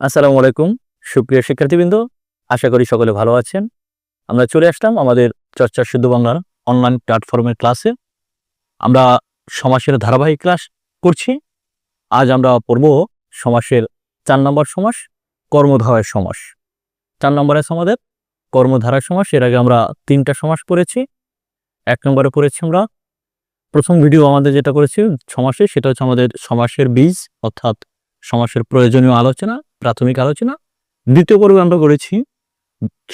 আসসালামু আলাইকুম, সুপ্রিয় শিক্ষার্থীবৃন্দ, আশা করি সকলে ভালো আছেন। আমরা চলে আসলাম আমাদের চর্চা শুদ্ধ বাংলার অনলাইন প্ল্যাটফর্মের ক্লাসে। আমরা সমাসের ধারাবাহিক ক্লাস করছি। আজ আমরা পড়ব সমাসের চার নম্বর সমাস, কর্মধারায় সমাস। চার নম্বরে আছে আমাদের কর্মধারায় সমাস, এর আগে আমরা তিনটা সমাস পড়েছি। এক নম্বরে পড়েছি আমরা, প্রথম ভিডিও আমাদের যেটা করেছি সমাসে, সেটা হচ্ছে আমাদের সমাসের বীজ, অর্থাৎ সমাসের প্রয়োজনীয় আলোচনা। প্রাথমিক আলোচনা, দ্বিতীয় পর্বে আমরা করেছি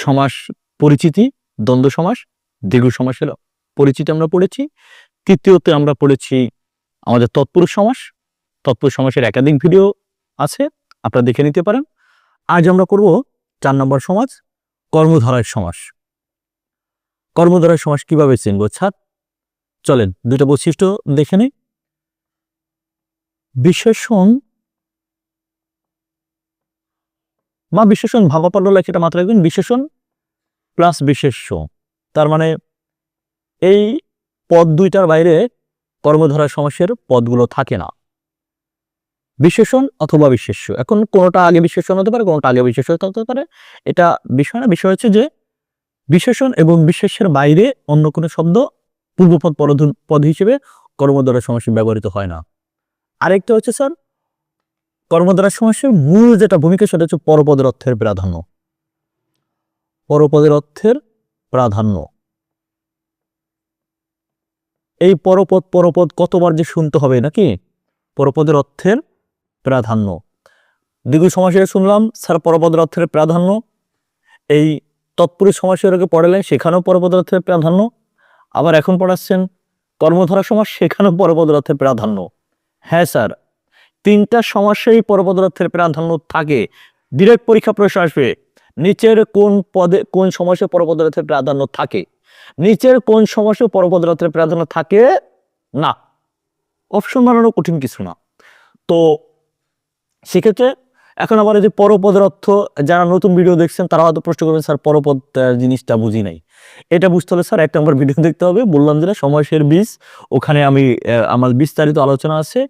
সমাস পরিচিতি, দ্বন্দ্ব সমাস দ্বিগু সমাসের পরিচিতি আমরা পড়েছি। তৃতীয়তে আমরা পড়েছি আমাদের তৎপুরুষ সমাস, তৎপুরুষ সমাসের একাধিক ভিডিও আছে, আপনারা দেখে নিতে পারেন। আজ আমরা করব চার নম্বর সমাজ কর্মধারায় সমাস। কর্মধারায় সমাস কীভাবে চিনব? ছাদ চলেন দুটো বৈশিষ্ট্য দেখে নিই। বিশেষণ বা বিশেষণ ভাবাপন্ন লেখাটা মাত্রা রাখবেন বিশেষণ প্লাস বিশেষ্য। তার মানে এই পদ দুইটার বাইরে কর্মধারা সমাসের পদগুলো থাকে না। বিশেষণ অথবা বিশেষ্য। এখন কোনোটা আগে বিশেষণ হতে পারে, কোনোটা আগে বিশেষ হতে পারে। এটা বিষয় না, বিষয় হচ্ছে যে বিশেষণ এবং বিশেষের বাইরে অন্য কোনো শব্দ পূর্বপদ পদ হিসেবে কর্মধারা সমাসে ব্যবহৃত হয় না। আরেকটা হচ্ছে স্যার কর্মধারা সমাসের মূল যেটা ভূমিকা সেটা হচ্ছে পরপদের অর্থের প্রাধান্য। পরপদের অর্থের প্রাধান্য। এই পরপদ পরপদ কতবার যে শুনতে হবে নাকি? পরপদের অর্থের প্রাধান্য। দ্বিগুণ সমাসে শুনলাম, স্যার পরপদের অর্থের প্রাধান্য। এই তৎপুরুষ সমাসের আগে পড়ালেন, সেখানেও পরপদের অর্থের প্রাধান্য। আবার এখন পড়াচ্ছেন কর্মধারা সমাস সেখানেও পরপদের অর্থের প্রাধান্য। হ্যাঁ স্যার। তিনটা সমস্যাই পরপদার্থের প্রাধান্য থাকে। ডিরেক্ট পরীক্ষা প্রশ্ন আসবে, নিচের কোন পদে, কোন সমস্যায় পরপদার্থের প্রাধান্য থাকে? নিচের কোন সমস্যায় পরপদার্থের প্রাধান্য থাকে? না। অপশন বানানো কঠিন কিছু না। তো, সেক্ষেত্রে এখন আবার যে পরপদের অর্থ, যারা নতুন ভিডিও দেখছেন, তারা হয়তো প্রশ্ন করবেন, স্যার, পরপদ জিনিসটা বুঝি নাই। এটা বুঝতে হলে, স্যার, এক নম্বর ভিডিও দেখতে হবে। বললাম যেটা সমাসের বীজ। ওখানে আমি আমার বিস্তারিত আলোচনা আছে।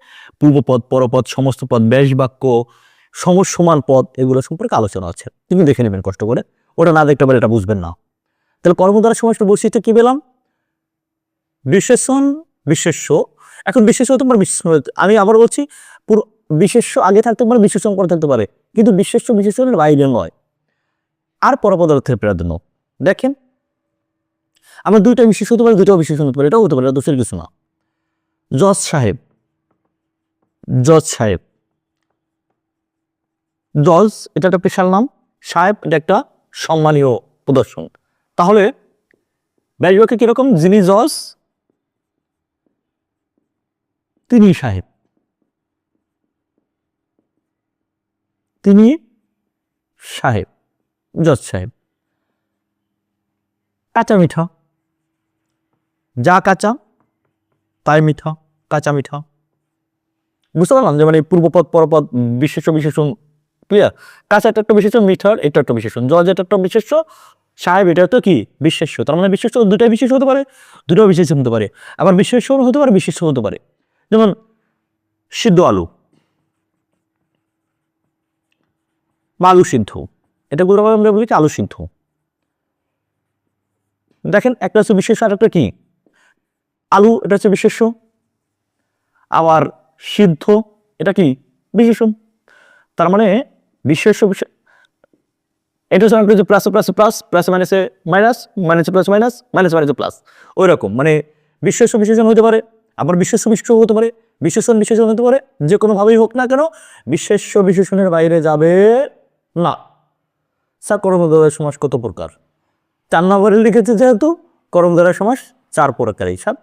পূর্বপদ, পরপদ, সমস্ত পদ, ব্যাস বাক্য সমসমান পদ, এগুলো সম্পর্কে আলোচনা আছে। তুমি দেখে নেবেন কষ্ট করে। ওটা না দেখতে পারে এটা বুঝবেন না। তাহলে কর্মদ্বারা সমাজটা বৈশিষ্ট্য কি পেলাম? বিশেষণ, বিশেষ্য। এখন বিশেষ তোমার আমি আবার বলছি পুরো বিশেষ্য আগে থাকতে পারে বিশেষণ পরে থাকতে পারে। কিন্তু বিশেষ্য বিশেষণের বাইরে নয়। আর পরপদার্থের প্রাধান্য দেখেন, আমরা দুইটা বিশেষ হতে পারে, দুইটাও বিশেষণ হতে পারে, এটাও হতে পারে দোষের কিছু না। জজ সাহেব জজ সাহেব। জজ, এটা একটা পেশার নাম। সাহেব, এটা একটা সম্মানীয় প্রদর্শন। তাহলে ব্যাসবাক্যে কীরকম? যিনি জজ, তিনি সাহেব। তিনি সাহেব, জজ সাহেব। কাঁচা মিঠা। যা কাঁচা, তাই মিঠা, কাঁচা মিঠা। বুঝতে পারলাম যে মানে পূর্বপদ পরপদ বিশেষ বিশেষণ ক্লিয়ার কাঁচা এটা একটা বিশেষণ মিঠার এটা একটা বিশেষণ জজ এটা একটা বিশেষ্য, সাহেব এটা তো কি? বিশেষ্য। তার মানে বিশেষ দুটাই বিশেষ হতে পারে, দুটাও বিশেষ হতে পারে। আবার বিশেষ হতে পারে বিশেষ হতে পারে। যেমন সিদ্ধ আলু। বা আলু সিদ্ধ এটা গুলো আমরা বলি আলু সিদ্ধ দেখেন, একটা হচ্ছে বিশেষ আর একটা কি? আলু, এটা হচ্ছে বিশেষ্য। আবার সিদ্ধ, এটা কি? বিশেষণ তার মানে বিশেষ বিশেষ এটা হচ্ছে যে প্লাস প্লাস প্লাস প্লাস মাইনাসে মাইনাস মাইনাসে প্লাস মাইনাস মাইনাস মাইনাসে প্লাস ওই রকম মানে বিশেষ বিশেষণ হতে পারে, আবার বিশেষ বিশেষ হতে পারে বিশেষণ বিশেষণ হতে পারে, যে কোনোভাবেই হোক না কেন বিশেষ বিশেষণের বাইরে যাবে না। স্যার কর্মদ্বারা সমাস কত প্রকার? চার নম্বরে লিখেছে যেহেতু কর্মদ্বারা সমাস চার প্রকার এই সব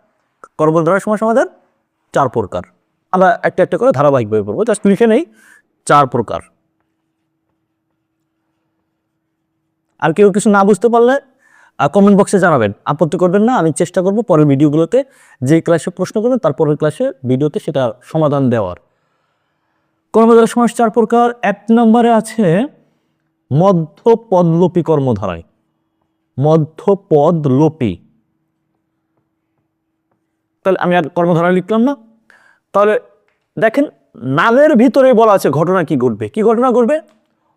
কর্মদ্বারা সমাস আমাদের চার প্রকার। আমরা একটা একটা করে ধারাবাহিকভাবে পড়ব, জাস্ট লিখে নেই, চার প্রকার। আর কেউ কিছু না বুঝতে পারলে কমেন্ট বক্সে জানাবেন। আপত্তি করবেন না, আমি চেষ্টা করব পরের ভিডিওগুলোতে যে ক্লাসে প্রশ্ন করবেন তারপরের ক্লাসে ভিডিওতে সেটা সমাধান দেওয়ার। কর্মধারা সমাস চার প্রকার। এক নম্বরে আছে মধ্যপদলোপী কর্মধারায়। মধ্যপদলোপী। তাহলে আমি আর কর্মধারা লিখলাম না। তাহলে দেখেন, নামের ভিতরে বলা আছে ঘটনা কি ঘটবে। কি ঘটনা ঘটবে?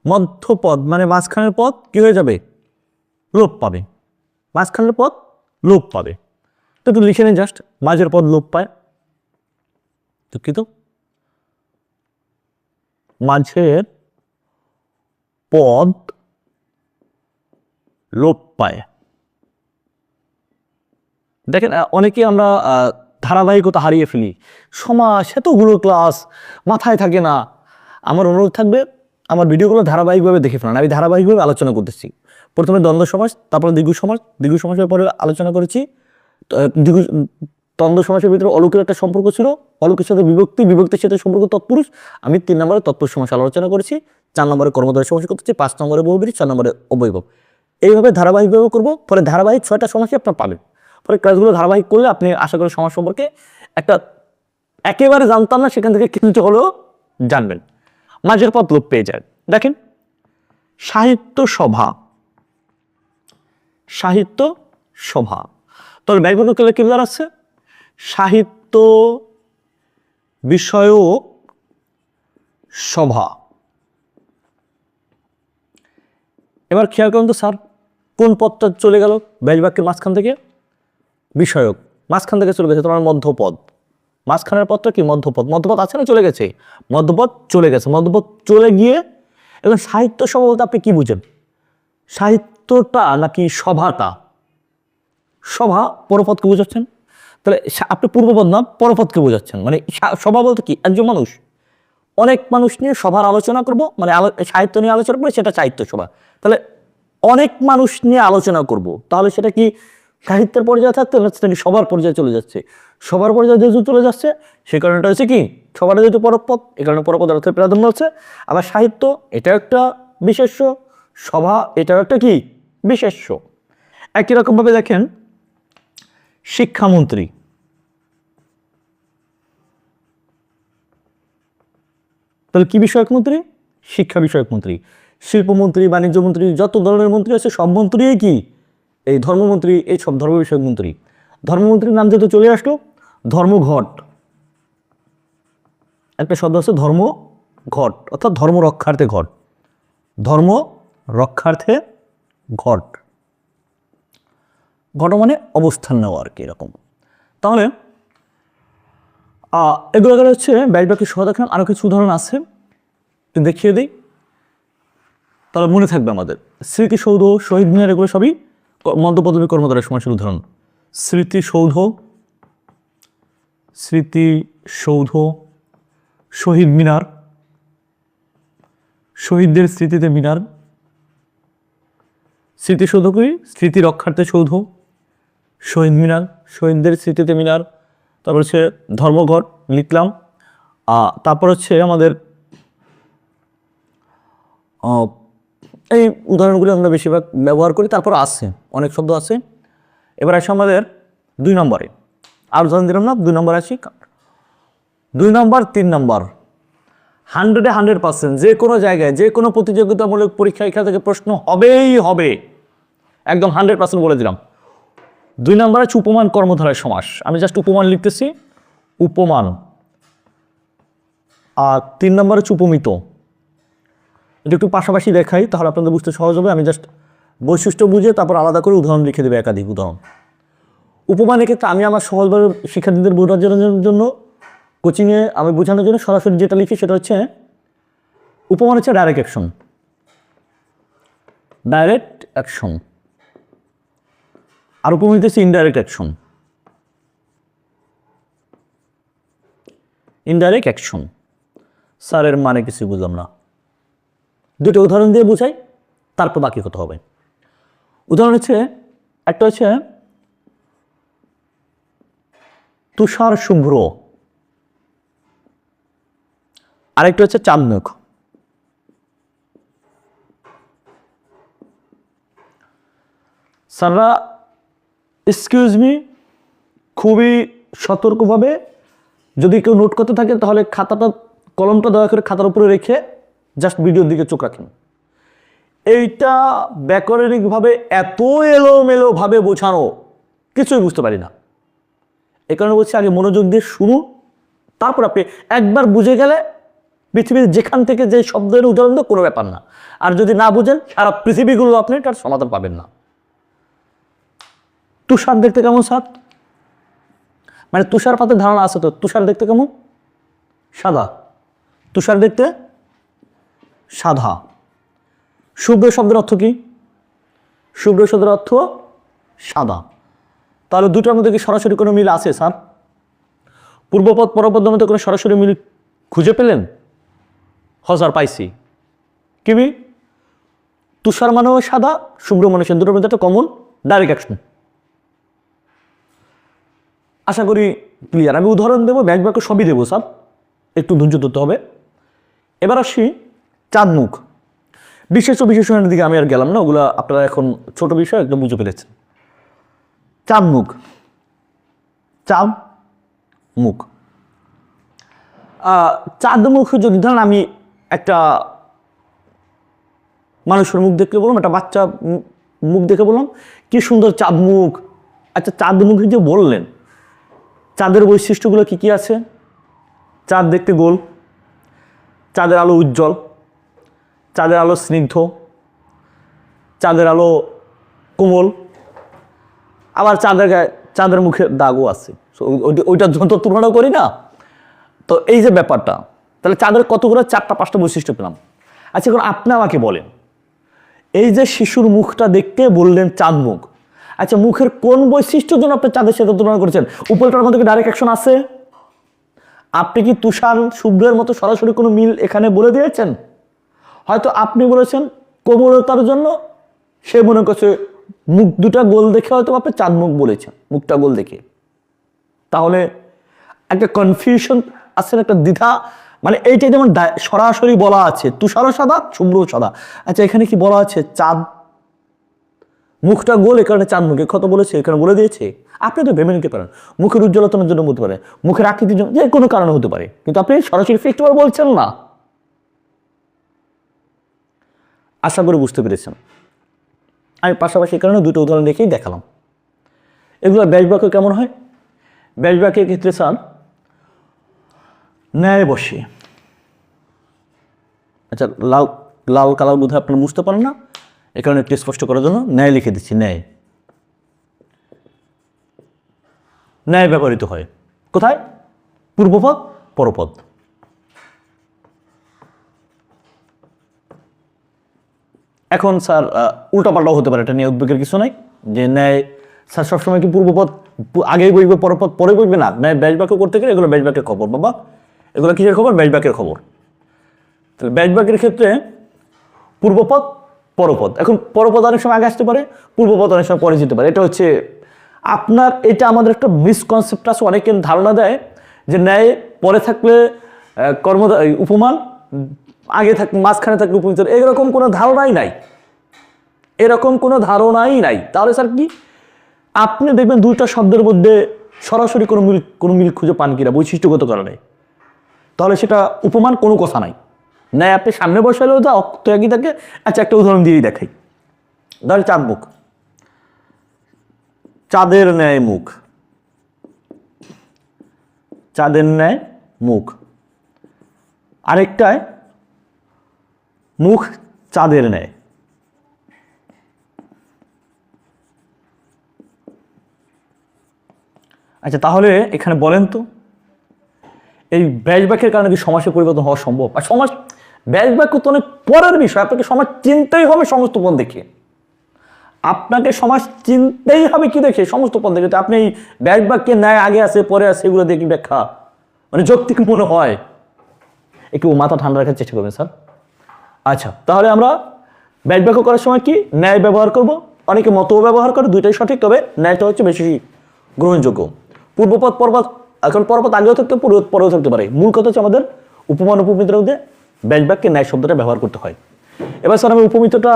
মধ্যপদ মানে মাঝখানের পদ কি হয়ে যাবে? লোপ পাবে। মাঝখানের পদ লোপ পাবে। তো একটু লিখে নিন জাস্ট মাঝের পদ লোপ পায়। দুঃখিত। মাঝের পদ লোপ পায়। দেখেন অনেকে আমরা ধারাবাহিকতা হারিয়ে ফেলি। সমাজ, এতগুলো ক্লাস মাথায় থাকে না। আমার অনুরোধ থাকবে, আমার ভিডিওগুলো ধারাবাহিকভাবে দেখে ফেলান। আমি ধারাবাহিকভাবে আলোচনা করতেছি। প্রথমে দ্বন্দ্ব সমাজ, তারপরে দ্বিগু সমাজ। দ্বিগু সমাজের পরে আলোচনা করেছি। দ্বিগু দ্বন্দ্ব সমাজের ভিতরে অলৌকিক একটা সম্পর্ক ছিল। অলৌকিক সাথে বিভক্তি, বিভক্তির সাথে সম্পর্ক তৎপুরুষ। আমি তিন নম্বরে তৎপুরুষ সমাজ আলোচনা করেছি। চার নম্বরে কর্মধারী সমাজ করতেছি পাঁচ নম্বরে বহুবীর চার নম্বরে অবৈভব। এইভাবে ধারাবাহিকভাবে করব পরে ধারাবাহিক ছয়টা সমাজই আপনার পাবেন। পরে ক্লাসগুলো ধারাবাহিক করলে আপনি আশা করি সমাজ সম্পর্কে একটা একেবারে জানতাম না, সেখান থেকে কিছু হলেও জানবেন। মাঝের পথ লোপ পেয়ে যায়। দেখেন, সাহিত্য সভা। সাহিত্য সভা। তাহলে ব্যাকরণ কেলে কি আছে? সাহিত্য বিষয়ক সভা। এবার খেয়াল করুন তো স্যার, কোন পদটা চলে গেল? ব্যাজ বাক্যের মাঝখান থেকে বিষয়ক। মাঝখান থেকে চলে গেছে তোমার মধ্যপদ। মাঝখানের পদটা কি? মধ্যপদ। মধ্যপদ আছে না? চলে গেছে। মধ্যপদ চলে গেছে। মধ্যপদ চলে গিয়ে এখন সাহিত্য সভা বলতে আপনি কি বুঝেন? সাহিত্যটা নাকি সভাটা? সভা পরপদকে বোঝাচ্ছেন? তাহলে আপনি পূর্বপদ না, পরপদকে বোঝাচ্ছেন। মানে সভা বলতে কি? একজন মানুষ। অনেক মানুষ নিয়ে সভার আলোচনা করব মানে সাহিত্য নিয়ে আলোচনা করব সেটা সাহিত্য সভা। তাহলে অনেক মানুষ নিয়ে আলোচনা করব, তাহলে সেটা কি সাহিত্যের পর্যায়ে থাকতে না সেটা সবার পর্যায়ে চলে যাচ্ছে? সবার পর্যায়ে যেহেতু চলে যাচ্ছে, সে কারণটা হচ্ছে কি সবার যেহেতু পরপদ এ কারণে পরপদ অর্থের প্রাধান্য হচ্ছে আবার সাহিত্য এটা একটা বিশেষ্য, সভা, এটাও একটা কি, বিশেষ্য। একই রকমভাবে দেখেন, শিক্ষামন্ত্রী। তাহলে কি বিষয়ক মন্ত্রী? শিক্ষা বিষয়ক মন্ত্রী। শিল্পমন্ত্রী, বাণিজ্য মন্ত্রী, যত ধরনের মন্ত্রী আছে, সব মন্ত্রীই কি? এই ধর্মমন্ত্রী, এই সব ধর্ম বিষয়ক মন্ত্রী। ধর্মমন্ত্রীর নাম যেহেতু চলে আসলো, ধর্মঘট। একটা শব্দ আছে ধর্ম ঘট অর্থাৎ ধর্ম রক্ষার্থে ঘট। ধর্ম রক্ষার্থে ঘট। ঘট মানে অবস্থান নেওয়া আর কি, এরকম। তাহলে এগুলো গেলে হচ্ছে ব্যাটবাকি সহ দেখলাম আরও কিছু উদাহরণ আছে। দেখিয়ে দিই। তাহলে মনে থাকবে আমাদের। স্মৃতিসৌধ শহীদ মিনার, এগুলো সবই ক- মধ্যপদবী কর্মধারের সমাসের উদাহরণ। স্মৃতিসৌধ স্মৃতিসৌধ শহীদ মিনার, শহীদদের স্মৃতিতে মিনার। স্মৃতিসৌধ করি স্মৃতি রক্ষার্থে সৌধ, শহীদ মিনার, শহীদদের স্মৃতিতে মিনার। তারপর হচ্ছে ধর্মঘট লিখলাম তারপর হচ্ছে আমাদের এই উদাহরণগুলি আমরা বেশিরভাগ ব্যবহার করি, তারপর আছে, অনেক শব্দ আছে। এবার আসে আমাদের দুই নম্বরে। আর উদাহরণ দিলাম না, দুই নম্বর আসি। দুই নম্বর, তিন নম্বর। হান্ড্রেডে হান্ড্রেড পার্সেন্ট, যে কোনো জায়গায়, যে কোনো প্রতিযোগিতামূলক পরীক্ষা এখান থেকে প্রশ্ন হবেই হবে। একদম হান্ড্রেড পার্সেন্ট বলে দিলাম। দুই নম্বর আছে উপমান কর্মধারায় সমাস। আমি জাস্ট উপমান লিখতেছি। উপমান। আর তিন নম্বর হচ্ছে উপমিত। এটা একটু পাশাপাশি দেখাই, তাহলে আপনাদের বুঝতে সহজ হবে। আমি জাস্ট বৈশিষ্ট্য বুঝে তারপর আলাদা করে উদাহরণ লিখে দেবে, একাধিক উদাহরণ। উপমান এক্ষেত্রে আমি আমার সহজভাবে শিক্ষার্থীদের বোঝানোর জন্য কোচিংয়ে আমি বোঝানোর জন্য সরাসরি যেটা লিখি সেটা হচ্ছে, উপমান হচ্ছে ডাইরেক্ট অ্যাকশন ডাইরেক্ট অ্যাকশন আর উপমিত হচ্ছে ইনডাইরেক্ট অ্যাকশন ইনডাইরেক্ট অ্যাকশন স্যারের মানে কিছু বুঝলাম না। দুটো উদাহরণ দিয়ে বুঝাই, তারপর বাকি কথা হবে। উদাহরণ হচ্ছে, একটা হচ্ছে তুষার শুভ্র। আরেকটা হচ্ছে চাঁদমুখ স্যাররা এক্সকিউজ মি খুবই সতর্কভাবে যদি কেউ নোট করতে থাকে, তাহলে খাতাটা, কলমটা দয়া করে খাতার উপরে রেখে জাস্ট ভিডিওর দিকে চোখ রাখেন। এইটা ব্যাকরণিকভাবে এত এলোমেলোভাবে বোঝানো, কিছুই বুঝতে পারি না। এই কারণে বলছি, আগে মনোযোগ দিয়ে শুনুন, তারপর আপনি একবার বুঝে গেলে পৃথিবীর যেখান থেকে যে শব্দের উদাহরণ কোনো ব্যাপার না। আর যদি না বুঝেন, সারা পৃথিবীগুলো আপনি এটার সমাধান পাবেন না। তুষার দেখতে কেমন স্যার মানে তুষার পাতের ধারণা আছে তো, তুষার দেখতে কেমন? সাদা। তুষার দেখতে সাদা শুভ্র শব্দের অর্থ কি? শুভ্র শব্দের অর্থ সাদা। তাহলে দুটোর মধ্যে কি সরাসরি কোনো মিল আছে স্যার পূর্বপদ পরপদের মধ্যে কোনো সরাসরি মিল খুঁজে পেলেন? হজার পাইছি। কিবি তুষার মানেও সাদা, শুভ্র মানে সে দুটোর মধ্যে একটা কমন ডাইরেক্ট অ্যাকশন আশা করি ক্লিয়ার আমি উদাহরণ দেবো ব্যাংক বাক্য সবই দেবো স্যার একটু ধৈর্য ধরতে হবে। এবার আসি চাঁদ মুখ। বিশেষ বিশেষণের দিকে আমি আর গেলাম না, ওগুলো আপনারা এখন ছোট বিষয়, একদম বুঝে পেরেছেন। চাঁদ মুখ। চাঁদ মুখ। চাঁদ মুখ যদি ধরেন আমি একটা মানুষের মুখ দেখে বললাম, একটা বাচ্চা মুখ দেখে বললাম, কি সুন্দর চাঁদ মুখ। আচ্ছা চাঁদ মুখ যে বললেন চাঁদের বৈশিষ্ট্যগুলো কি কি আছে? চাঁদ দেখতে গোল, চাঁদের আলো উজ্জ্বল, চাঁদের আলো স্নিগ্ধ, চাঁদের আলো কোমল, আবার চাঁদের গায়ে, চাঁদের মুখে দাগও আছে। ওইটা যত তুলনা করি না। তো এই যে ব্যাপারটা, তাহলে চাঁদের কতগুলো, চারটা, পাঁচটা বৈশিষ্ট্য পেলাম। আচ্ছা এখন আপনি আমাকে বলেন, এই যে শিশুর মুখটা দেখতে বললেন চাঁদ মুখ আচ্ছা মুখের কোন বৈশিষ্ট্যের জন্য আপনি চাঁদের সাথে তুলনা করেছেন? উপরটার মধ্যে ডাইরেক্ট অ্যাকশন আছে? আপনি কি তুষার শুভ্রের মতো সরাসরি কোনো মিল এখানে বলে দিয়েছেন? হয়তো আপনি বলেছেন কোমলতার জন্য, সে মনে করছে মুখ দুটা গোল দেখে হয়তো আপনি চাঁদ মুখ বলেছেন, মুখটা গোল দেখে। তাহলে একটা কনফিউশন আছে একটা দ্বিধা? মানে এইটা যেমন সরাসরি বলা আছে তুষারও সাদা, শুভ্র সাদা। আচ্ছা এখানে কি বলা আছে? চাঁদ মুখটা গোল এ কারণে চাঁদ মুখে কত বলেছে, এখানে বলে দিয়েছে। আপনি তো ভেবে নিতে পারেন, মুখের উজ্জ্বলতার জন্য হতে পারে, মুখের আকৃতির জন্য যে কোনো কারণে হতে পারে, কিন্তু আপনি সরাসরি ফিক্সড বলছেন না। আশা করে বুঝতে পেরেছেন। আমি পাশাপাশি কারণে দুটো উদাহরণ দেখেই দেখালাম। এগুলো ব্যাসবাক্য কেমন হয়? ব্যাসবাক্যের ক্ষেত্রে স্যার, ন্যায় বসে। আচ্ছা লাল লাল কালার বোধহয় আপনারা বুঝতে পারেন না? এ কারণে একটু স্পষ্ট করার জন্য ন্যায় লিখে দিচ্ছি, ন্যায়। ন্যায় ব্যবহৃত হয়। কোথায়? পূর্বপদ, পরপদ। এখন স্যার উল্টাপাল্টাও হতে পারে, এটা নিয়ে উদ্বেগের কিছু নাই। যে ন্যায়, স্যার সবসময় কি পূর্বপদ আগেই বইবে পরপদ, পরে বইবে না? ন্যায় ব্যাসবাক্য করতে গেলে এগুলো ব্যাসবাক্যের খবর, বাবা। এগুলো কিসের খবর? ব্যাসবাক্যের খবর। তাহলে ব্যাসবাক্যের ক্ষেত্রে পূর্বপদ পরপদ। এখন পরপদ অনেক সময় আগে আসতে পারে, পূর্বপদ অনেক সময় পরে যেতে পারে। এটা হচ্ছে আপনার, এটা আমাদের একটা মিসকনসেপ্ট আছে, অনেকে ধারণা দেয় যে ন্যায় পরে থাকলে কর্ম উপমান, আগে থাক, মাঝখানে থাকলে উপমিত এরকম কোনো ধারণাই নাই। এরকম কোনো ধারণাই নাই। তাহলে স্যার কি? আপনি দেখবেন দুইটা শব্দের মধ্যে সরাসরি কোনো মিল কোনো মিল খুঁজে পান কিনা, বৈশিষ্ট্যগত কারণে। তাহলে সেটা উপমান কোনো কথা নাই। ন্যায় আপনি সামনে বসালেও যা অক্ত একই থাকে আচ্ছা একটা উদাহরণ দিয়েই দেখাই। ধর চাঁদ মুখ। চাঁদের ন্যায় মুখ। চাঁদের ন্যায় মুখ। আরেকটায়, মুখ চাঁদের ন্যায়। আচ্ছা তাহলে এখানে বলেন তো, এই ব্যাসবাক্যের কারণে কি সমাজের পরিবর্তন হওয়া সম্ভব? আর সমাজ ব্যাসবাক্য তো অনেক পরের বিষয়, আপনাকে সমাজ চিনতেই হবে সমস্ত পণ দেখে। আপনাকে সমাজ চিনতেই হবে কি দেখে সমস্ত পণ দেখে। আপনি এই ব্যাসবাক্যের ন্যায় আগে আছে, পরে আছে, এগুলো দেখি ব্যাখ্যা মানে যৌক্তিক মনে হয়। একটু মাথা ঠান্ডা রাখার চেষ্টা করবেন, স্যার। আচ্ছা তাহলে আমরা ব্যাসবাক্য করার সময় কি ন্যায় ব্যবহার করব? অনেকে মত ব্যবহার করে, দুইটাই সঠিক, তবে ন্যায়টা হচ্ছে বেশি গ্রহণযোগ্য। পূর্বপদ পর্বত, এখন পর্বত আগেও থাকতে পরেও থাকতে পারে। মূল কথা হচ্ছে আমাদের উপমান উপমিত্রের মধ্যে ব্যাসবাক্যে ন্যায় শব্দটা ব্যবহার করতে হয়। এবার স্যার, আমি উপমিত্রটা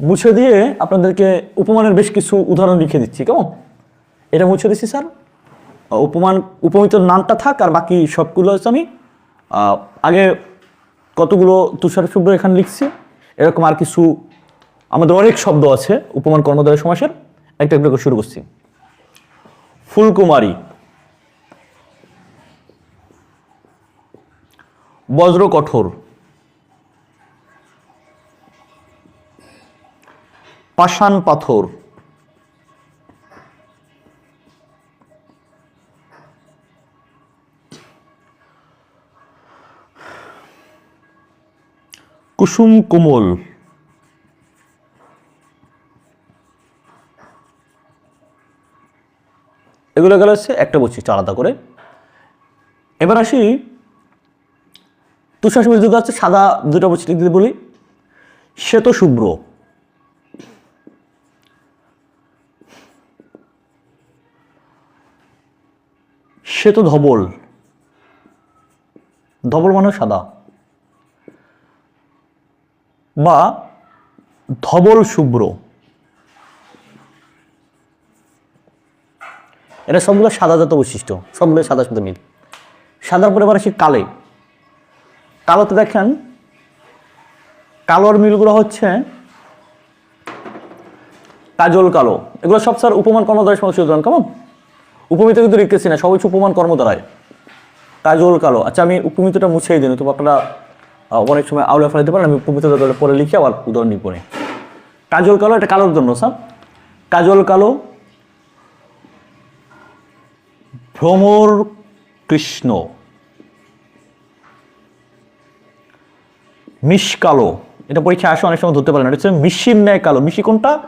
মুছে দিয়ে আপনাদেরকে উপমানের বেশ কিছু উদাহরণ লিখে দিচ্ছি, কেমন? এটা মুছে দিচ্ছি স্যার। উপমান উপমিত্রের নামটা থাক আর বাকি সবগুলো হচ্ছে আমি আগে কতগুলো তুষার শুভ্র এখানে লিখছি। এরকম আর কিছু আমাদের অনেক শব্দ আছে উপমান কর্মধারয় সমাসের। একটা একটা করে শুরু করছি। ফুলকুমারী। বজ্র কঠোর পাষাণ পাথর। কুসুম কোমল। এগুলো গেল হচ্ছে একটা বৈশিষ্ট্য আলাদা করে। এবার আসি তুষার দুটো আছে, সাদা দুটো বৈশিষ্ট্য যদি বলি। শ্বেত শুভ্র। শ্বেত ধবল। ধবল মানে সাদা। বা ধবল শুভ্র। এটা সবগুলো সাদা জাত বৈশিষ্ট্য সবগুলো সাদা সাথে মিল। সাদার পরে এবার আসি কালে। কালোতে দেখেন, কালোর মিলগুলো হচ্ছে কাজল কালো। এগুলো সব স্যার উপমান কর্মদ্বারা সংশোধন কেমন? উপমিত কিন্তু লিখতেছি না, সবাই হচ্ছে উপমান কর্মদ্বারায় কাজল কালো। আচ্ছা আমি উপমিতটা মুছেই দিন তো আপনারা অনেক সময় আউলে ফেলাতে পারেন, আমি উপমিত পরে লিখে আবার উদাহরণ পরে। কাজল কালো এটা কালোর জন্য, স্যার। কাজল কালো, ভ্রমর কৃষ্ণ। মিশ কালো। এটা পরীক্ষায় আসে, অনেক সময় ধরতে পারেন এটা হচ্ছে মিশির ন্যায় কালো। মিশি কোনটা?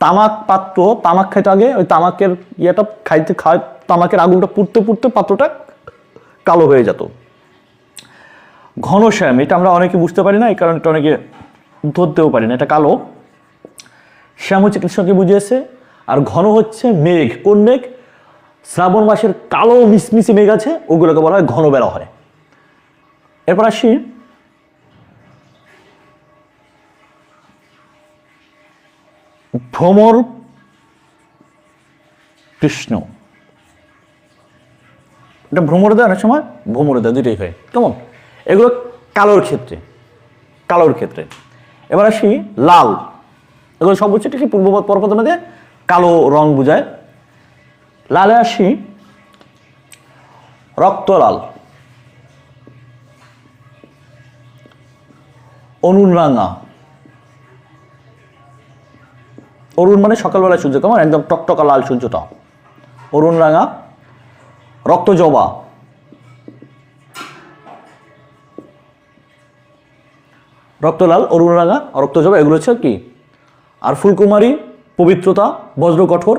তামাক পাত্র, তামাক খাইতে আগে ওই তামাকের ইয়েটা খাইতে খাই, তামাকের আগুনটা পুড়তে পুড়তে পাত্রটা কালো হয়ে যেত। ঘনশ্যাম, এটা আমরা অনেকে বুঝতে পারি না, এই কারণে এটা অনেকে ধরতেও পারি না। এটা কালো। শ্যাম হচ্ছে কৃষ্ণকে বুঝিয়েছে। আর ঘন হচ্ছে মেঘ। কোন মেঘ? শ্রাবণ মাসের কালো মিসমিসি মেঘ আছে, ওগুলোকে বলা হয় ঘন বেলা হয়। এরপর আসি ভ্রমর কৃষ্ণ। এটা ভ্রমর দেয় অনেক সময় ভ্রমর দেয় দুটোই হয়। কেমন? এগুলো কালোর ক্ষেত্রে কালোর ক্ষেত্রে। এবার আসি লাল। এগুলো সব হচ্ছে ঠিক পূর্ব পরপদ কালো রং বোঝায়। লালে আসি রক্তলাল। অনুরাঙা অরুণ মানে সকালবেলায় সূর্য কেমন? একদম টকটকা লাল সূর্যটা অরুণ রাঙা, রক্ত জবা। রক্তলাল অরুণ রাঙা, রক্ত জবা, এগুলো হচ্ছে কি? আর ফুলকুমারী, পবিত্রতা, বজ্র কঠোর।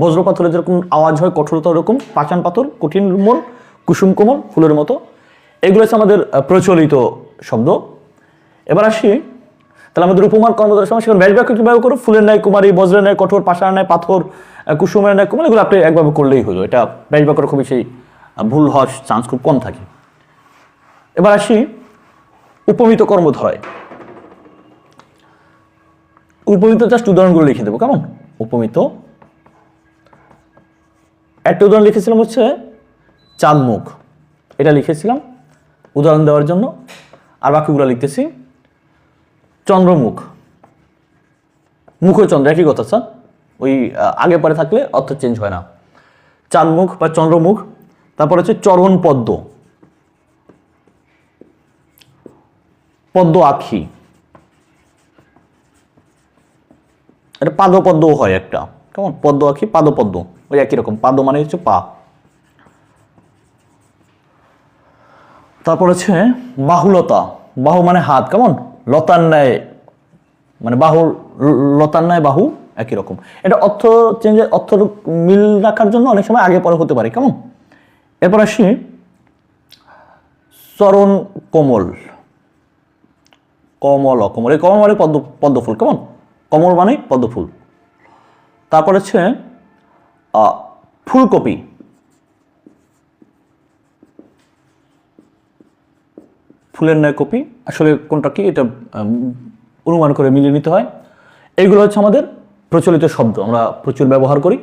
বজ্র পাথরের যেরকম আওয়াজ হয়, কঠোরতা ওরকম। পাচান পাথর, কঠিন মন কুসুম কোমল, ফুলের মতো। এগুলো হচ্ছে আমাদের প্রচলিত শব্দ। এবার আসি তাহলে আমাদের উপমার কর্মদ্বারা সময় সেখানে ব্যাস বাক্য কীভাবে করো। ফুলের ন্যায় কুমারী, বজ্রের ন্যায় কঠোর পাষার ন্যায় পাথর কুসুমের ন্যায় কোমল এগুলো আপনি একভাবে করলেই হলো। এটা ব্যাস বাক্যর খুব বেশি ভুল হওয়ার চান্স খুব কম থাকে। এবার আসি উপমিত কর্মধারায়। উপমিত জাস্ট উদাহরণগুলো লিখে দেবো, কেমন? উপমিত। একটা উদাহরণ লিখেছিলাম হচ্ছে চাঁদমুখ। এটা লিখেছিলাম উদাহরণ দেওয়ার জন্য। আর বাকিগুলো লিখতেছি চন্দ্রমুখ। মুখ ও চন্দ্র, একই কথা, স্যার। ওই আগে পরে থাকলে অর্থ চেঞ্জ হয় না। চাঁদমুখ বা চন্দ্রমুখ, তারপর হচ্ছে চরণ পদ্ম। পদ্ম আখি এটা পাদপদ্মও হয় একটা। কেমন? পদ্ম আখি পাদপদ্ম। ওই একই রকম। পাদ মানে হচ্ছে পা। তারপর হচ্ছে বাহুলতা। বাহু মানে হাত, কেমন? লতার ন্যায় মানে বাহু লতার ন্যায় বাহু একই রকম। এটা অর্থ চেঞ্জ অর্থ মিল রাখার জন্য অনেক সময় আগে পরে হতে পারে, কেমন? এরপর আসি, চরণ কোমল। কমল কমল এই কমল মানে পদ্ম পদ্ম ফুল কেমন? কমল মানে পদ্ম ফুল তারপর হচ্ছে ফুলকপি। ফুলের ন্যায় কপি। আসলে কোনটা কি এটা অনুমান করে মিলিয়ে নিতে হয়। এইগুলো হচ্ছে আমাদের প্রচলিত শব্দ, আমরা প্রচুর ব্যবহার করি।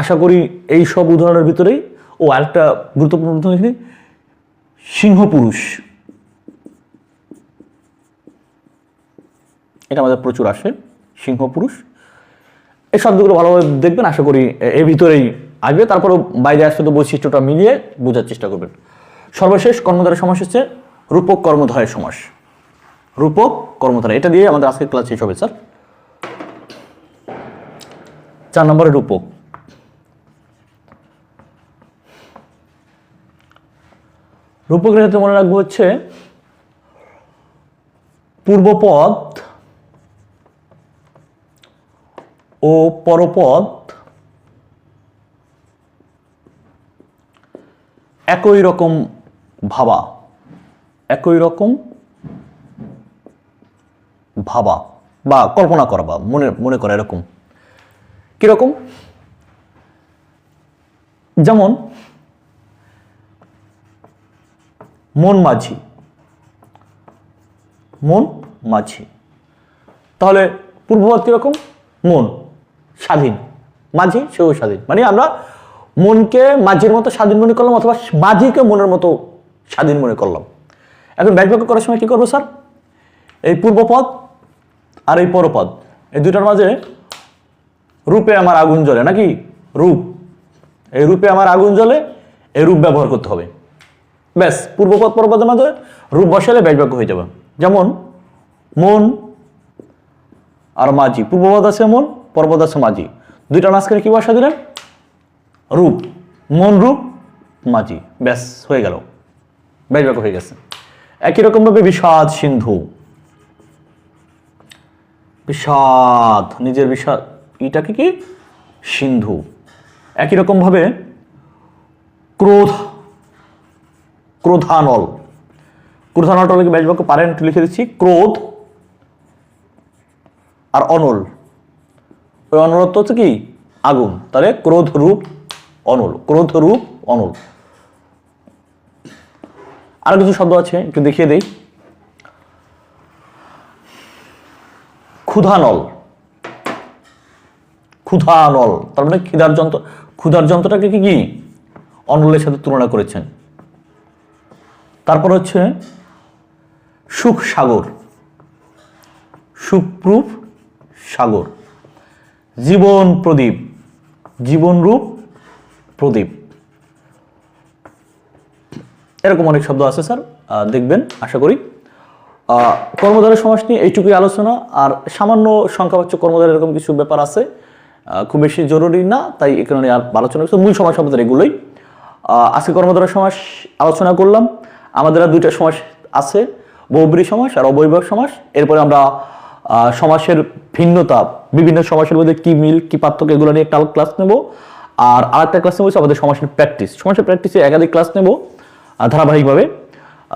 আশা করি এই সব উদাহরণের ভিতরেই, ও আরেকটা গুরুত্বপূর্ণ সিংহ পুরুষ। এটা আমাদের প্রচুর আসে, সিংহ পুরুষ। এই শব্দগুলো ভালোভাবে দেখবেন, আশা করি এর ভিতরেই আসবে। তারপরও বাইরে আসলে তো বৈশিষ্ট্যটা মিলিয়ে বোঝার চেষ্টা করবেন। সর্বশেষ কর্মধারয় সমাস হচ্ছে রূপক কর্মধারয় সমাস। রূপক কর্মধারয় এটা দিয়ে আমাদের আজকের ক্লাস শেষ হবে, স্যার। চার নম্বরে রূপক। রূপকের ক্ষেত্রে মনে রাখব হচ্ছে পূর্বপদ ও পরপদ একই রকম ভাবা। একই রকম ভাবা বা কল্পনা করা বা মনে মনে করা এরকম। কীরকম? যেমন মন মাঝি। মন মাঝি। তাহলে পূর্ববর্তী কীরকম? মন স্বাধীন। মাঝি সেও স্বাধীন। মানে আমরা মনকে মাঝির মতো স্বাধীন মনে করলাম অথবা মাঝিকে মনের মতো স্বাধীন মনে করলাম। এখন ব্যাকবাক্য করার সময় কি করব, স্যার? এই পূর্বপদ আর এই পরপদ। এই দুটার মাঝে রূপে আমার আগুন জ্বলে, নাকি? রূপ। এই রূপে আমার আগুন জ্বলে, এই রূপ ব্যবহার করতে হবে। ব্যাস, পূর্বপদ পরপদের মাঝে রূপ বসালে ব্যাকবাক্য হয়ে যাবে। যেমন মন আর মাঝি। পূর্বপদ আছে মন পর্বত আছে মাঝি। দুইটা মাঝখানে কি বসা দিলেন? রূপ। মন, রূপ, মাঝি। ব্যাস, হয়ে গেল। ব্যাকবাক্য হয়ে গেছে। একই রকমভাবে বিষাদ সিন্ধু। বিষাদ, নিজের বিষাদ, এটাকে কি? সিন্ধু। একই রকমভাবে ক্রোধ, ক্রোধানল। ক্রোধানলটা লিখে ব্যাসবাক্য পারেন একটু লিখে দিচ্ছি, ক্রোধ আর অনল। ওই অনলত্ব হচ্ছে কি? আগুন। তাহলে ক্রোধ রূপ অনল। ক্রোধ রূপ অনল। আরও কিছু শব্দ আছে, একটু দেখিয়ে দেই। ক্ষুধানল। ক্ষুধানল, তার মানে খিদার যন্ত্র ক্ষুধার যন্ত্রটাকে কি কি? অনলের সাথে তুলনা করেছেন। তারপর হচ্ছে সুখ সাগর। সুখপ্রুফ সাগর। জীবন প্রদীপ। জীবনরূপ প্রদীপ। এরকম অনেক শব্দ আছে, স্যার। দেখবেন, আশা করি। কর্মধারের সমাস নিয়ে এইটুকুই আলোচনা। আর সামান্য সংখ্যাবাচ্য কর্মধারের এরকম কিছু ব্যাপার আছে খুব বেশি জরুরি না, তাই এখানে আর আলোচনা মূল সমাস আমাদের এগুলোই। আজকে কর্মধারের সমাস আলোচনা করলাম। আমাদের আর দুইটা সমাস আছে, বহুব্রী সমাস আর অবৈবাহিক সমাস। এরপরে আমরা সমাসের ভিন্নতা, বিভিন্ন সমাসের মধ্যে কি মিল, কি পার্থক্য, এগুলো নিয়ে একটা ক্লাস নেব। আর আরেকটা ক্লাস নেব আমাদের সমাসের প্র্যাকটিস সমাসের প্র্যাকটিসে একাধিক ক্লাস নেব। ধারাবাহিকভাবে।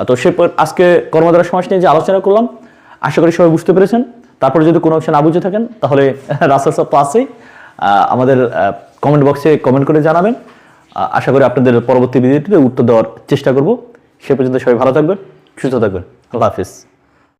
তো সে আজকে কর্মধারা সমাজ নিয়ে যে আলোচনা করলাম, আশা করি সবাই বুঝতে পেরেছেন। তারপরে যদি কোনো অপশন না বুঝে থাকেন, তাহলে রাসেল সব তো আছেই। আমাদের কমেন্ট বক্সে কমেন্ট করে জানাবেন। আশা করি আপনাদের পরবর্তী ভিডিওটিতে উত্তর দেওয়ার চেষ্টা করব। সে পর্যন্ত সবাই ভালো থাকবেন, সুস্থ থাকবেন। আল্লাহ হাফিজ।